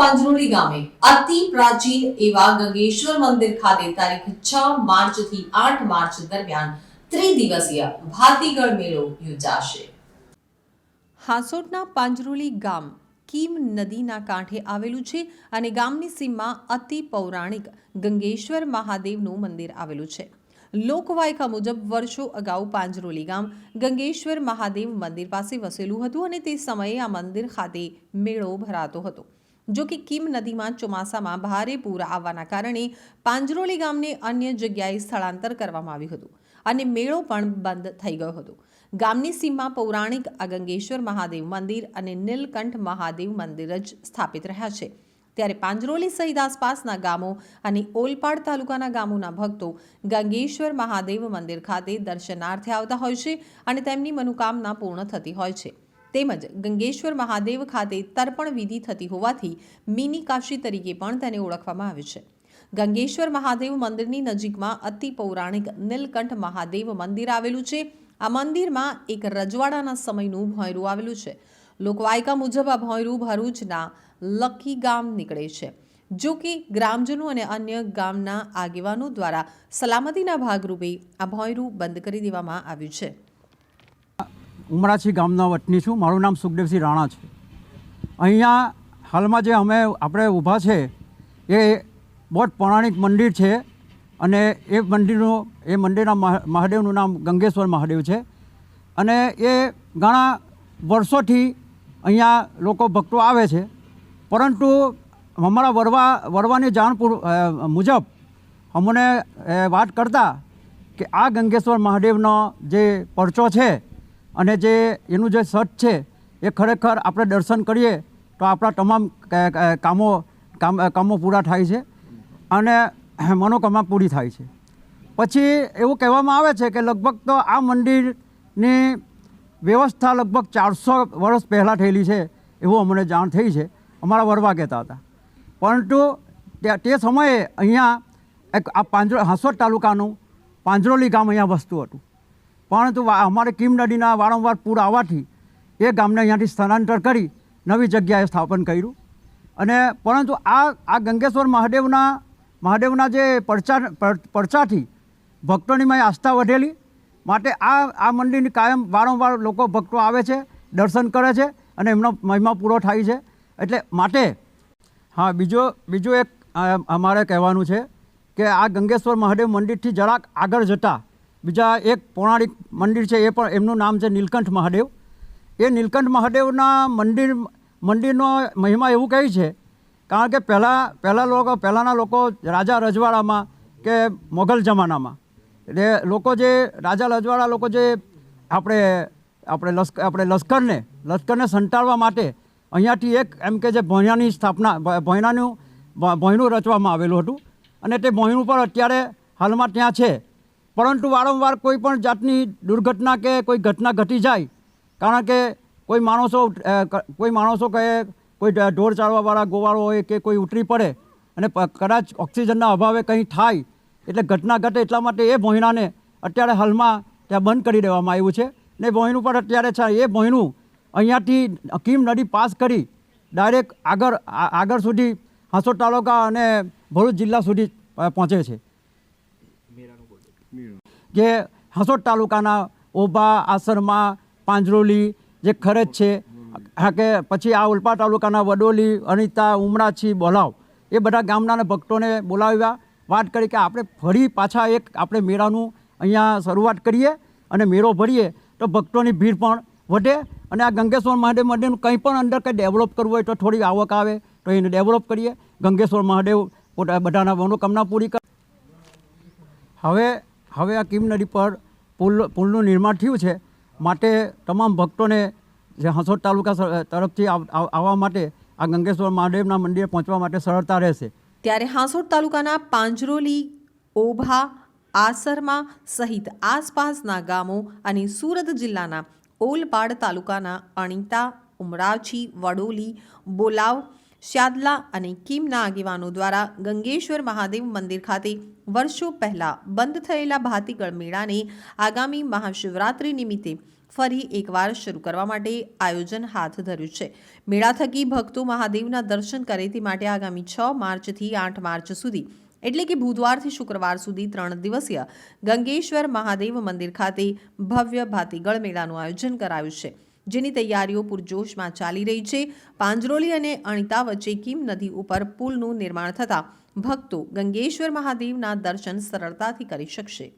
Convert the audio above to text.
પાંજરોલી ગામે અતિ પ્રાચીન એવા ગંગેશ્વર મંદિર ખાતે તારીખ છ માર્ચથી આઠ માર્ચ દરમિયાન ત્રિદિવસીય ભાતીગળ મેળો યોજાશે. હાંસોટના પાંજરોલી ગામ કીમ નદીના કાંઠે આવેલું છે અને ગામની સીમમાં અતિ પૌરાણિક ગંગેશ્વર મહાદેવનું મંદિર આવેલું છે. લોકવાયકા મુજબ વર્ષો અગાઉ પાંજરોલી ગામ ગંગેશ્વર મહાદેવ મંદિર પાસે વસેલું હતું અને તે સમયે આ મંદિર ખાતે મેળો ભરાતો હતો. જો કે કીમ નદીમાં ચોમાસામાં ભારે પૂર આવવાના કારણે પાંજરોલી ગામને અન્ય જગ્યાએ સ્થળાંતર કરવામાં આવ્યું હતું અને મેળો પણ બંધ થઈ ગયો હતો. ગામની સીમમાં પૌરાણિક અગંગેશ્વર મહાદેવ મંદિર અને નીલકંઠ મહાદેવ મંદિર જ સ્થાપિત રહ્યા છે. ત્યારે પાંજરોલી સહિત આસપાસના ગામો અને ઓલપાડ તાલુકાના ગામોના ભક્તો ગંગેશ્વર મહાદેવ મંદિર ખાતે દર્શનાર્થે આવતા હોય છે અને તેમની મનોકામના પૂર્ણ થતી હોય છે. તેમજ ગંગેશ્વર મહાદેવ ખાતે તર્પણ વિધિ થતી હોવાથી મિની કાશી તરીકે પણ તેને ઓળખવામાં આવે છે. ગંગેશ્વર મહાદેવ મંદિરની નજીકમાં અતિ પૌરાણિક નીલકંઠ મહાદેવ મંદિર આવેલું છે. આ મંદિરમાં એક રજવાડાના સમયનું ભોંયરું આવેલું છે. લોકવાયકા મુજબ આ ભોંયરું ભરૂચના લકી ગામ નીકળે છે. જો કે ગ્રામજનો અને અન્ય ગામના આગેવાનો દ્વારા સલામતીના ભાગરૂપે આ ભોંયરું બંધ કરી દેવામાં આવ્યું છે. ઉમરાછી ગામના વતની છું. મારું નામ સુખદેવસિંહ રાણા છે. અહીંયા હાલમાં જે અમે આપણે ઊભા છે, એ બહુ જ પૌરાણિક મંદિર છે અને એ મંદિરનું, એ મંદિરના મહા- મહાદેવનું નામ ગંગેશ્વર મહાદેવ છે. અને એ ઘણા વર્ષોથી અહીંયા લોકો ભક્તો આવે છે. પરંતુ અમારા વરવા, વરવાની જાણ મુજબ અમને વાત કરતા કે આ ગંગેશ્વર મહાદેવનો જે પરચો છે અને જે એનું જે સટ છે, એ ખરેખર આપણે દર્શન કરીએ તો આપણા તમામ કામો, કામ, કામો પૂરા થાય છે અને મનોકામના પૂરી થાય છે. પછી એવું કહેવામાં આવે છે કે લગભગ તો આ મંદિરની વ્યવસ્થા લગભગ ચારસો વર્ષ પહેલાં થયેલી છે એવું અમને જાણ થઈ છે. અમારા વરવા કહેતા હતા. પરંતુ તે સમયે અહીંયા એક આ પાંજરો, હાંસોદ તાલુકાનું પાંજરોલી ગામ અહીંયા વસતું હતું. પરંતુ અમારે કિમ નદીના વારંવાર પૂર આવવાથી એ ગામને અહીંયાથી સ્થળાંતર કરી નવી જગ્યાએ સ્થાપન કર્યું. અને પરંતુ આ આ ગંગેશ્વર મહાદેવના મહાદેવના જે પડચા પડચાથી ભક્તોની મેં આસ્થા વધેલી. માટે આ આ મંદિરની કાયમ વારંવાર લોકો ભક્તો આવે છે, દર્શન કરે છે અને એમનો મહિમા પૂરો થાય છે. એટલે માટે, હા, બીજો, બીજું એક અમારે કહેવાનું છે કે આ ગંગેશ્વર મહાદેવ મંદિરથી જરાક આગળ જતાં બીજા એક પૌરાણિક મંદિર છે, એ પણ એમનું નામ છે નીલકંઠ મહાદેવ. એ નીલકંઠ મહાદેવના મંદિર, મંદિરનો મહિમા એવું કહે છે, કારણ કે પહેલાં પહેલાં લોકો, પહેલાંના લોકો રાજા રજવાડામાં કે મોગલ જમાનામાં. એટલે લોકો જે રાજા રજવાડા લોકો જે આપણે આપણે લશ્કર આપણે લશ્કરને લશ્કરને સંટાળવા માટે અહીંયાથી એક એમ કે જે ભોયણાની સ્થાપના ભોયણાનું ભોયણું રચવામાં આવેલું હતું. અને તે ભોયણું પણ અત્યારે હાલમાં ત્યાં છે. પરંતુ વારંવાર કોઈ પણ જાતની દુર્ઘટના કે કોઈ ઘટના ઘટી જાય, કારણ કે કોઈ માણસો કોઈ માણસો કહે, કોઈ ઢોર ચાળવાવાળા ગોવાળો હોય કે કોઈ ઉતરી પડે અને કદાચ ઓક્સિજનના અભાવે કંઈ થાય, એટલે ઘટના ઘટે એટલા માટે એ ભોંયણાને અત્યારે હાલમાં ત્યાં બંધ કરી દેવામાં આવ્યું છે. ને ભોંયણું પણ અત્યારે છે, એ ભોંયણું અહીંયાથી કીમ નદી પાસ કરી ડાયરેક્ટ આગળ આગળ સુધી હાંસોદ તાલુકા અને ભરૂચ જિલ્લા સુધી પહોંચે છે. જે હસોદ તાલુકાના ઓભા આસરમાં પાંજરોલી જે ખરજ છે, હા કે પછી આ ઉલપા તાલુકાના વડોલી, અનિતા, ઉમરાછી, બોલાવ, એ બધા ગામના ભક્તોને બોલાવ્યા. વાત કરી કે આપણે ફરી પાછા એક આપણે મેળાનું અહીંયા શરૂઆત કરીએ અને મેળો ભરીએ તો ભક્તોની ભીડ પણ વધે અને આ ગંગેશ્વર મહાદેવ મંદિરનું કંઈ પણ અંદર કંઈ ડેવલપ કરવું હોય તો થોડી આવક આવે તો એને ડેવલપ કરીએ. ગંગેશ્વર મહાદેવ બધાના મનોકામના પૂરી કરે હવે હવે આ કિમ નદી પર પુલ, પુલનું નિર્માણ થયું છે. માટે તમામ ભક્તોને જે હંસોદ તાલુકા તરફથી આવ- આવ- આવવા માટે આ ગંગેશ્વર મહાદેવના મંદિરે પહોંચવા માટે સરળતા રહેશે. ત્યારે હાંસોડ તાલુકાના પાંજરોલી, ઓભા, આસરમા સહિત આસપાસના ગામો અને સુરત જિલ્લાના ઓલપાડ તાલુકાના અણીતા ઉમરાછી વડોલી, બોલાવ શ્યાદલા અને કિમના આગેવાનો દ્વારા ગંગેશ્વર મહાદેવ મંદિર ખાતે વર્ષો પહેલા બંધ થયેલા ભાતીગળ મેળાને આગામી મહાશિવરાત્રિ નિમિત્તે ફરી એકવાર શરૂ કરવા માટે આયોજન હાથ ધર્યું છે. મેળા થકી ભક્તો મહાદેવના દર્શન કરે તે માટે આગામી છ માર્ચથી આઠ માર્ચ સુધી, એટલે કે બુધવારથી શુક્રવાર સુધી ત્રણ દિવસીય ગંગેશ્વર મહાદેવ મંદિર ખાતે ભવ્ય ભાતીગળ મેળાનું આયોજન કરાયું છે. જેની તૈયારીઓ પૂરજોશમાં ચાલી રહી છે. પાંજરોલી અને અણિતા વચ્ચે કીમ નદી ઉપર પુલનું નિર્માણ થતાં ભક્તો ગંગેશ્વર મહાદેવના દર્શન સરળતાથી કરી શકશે.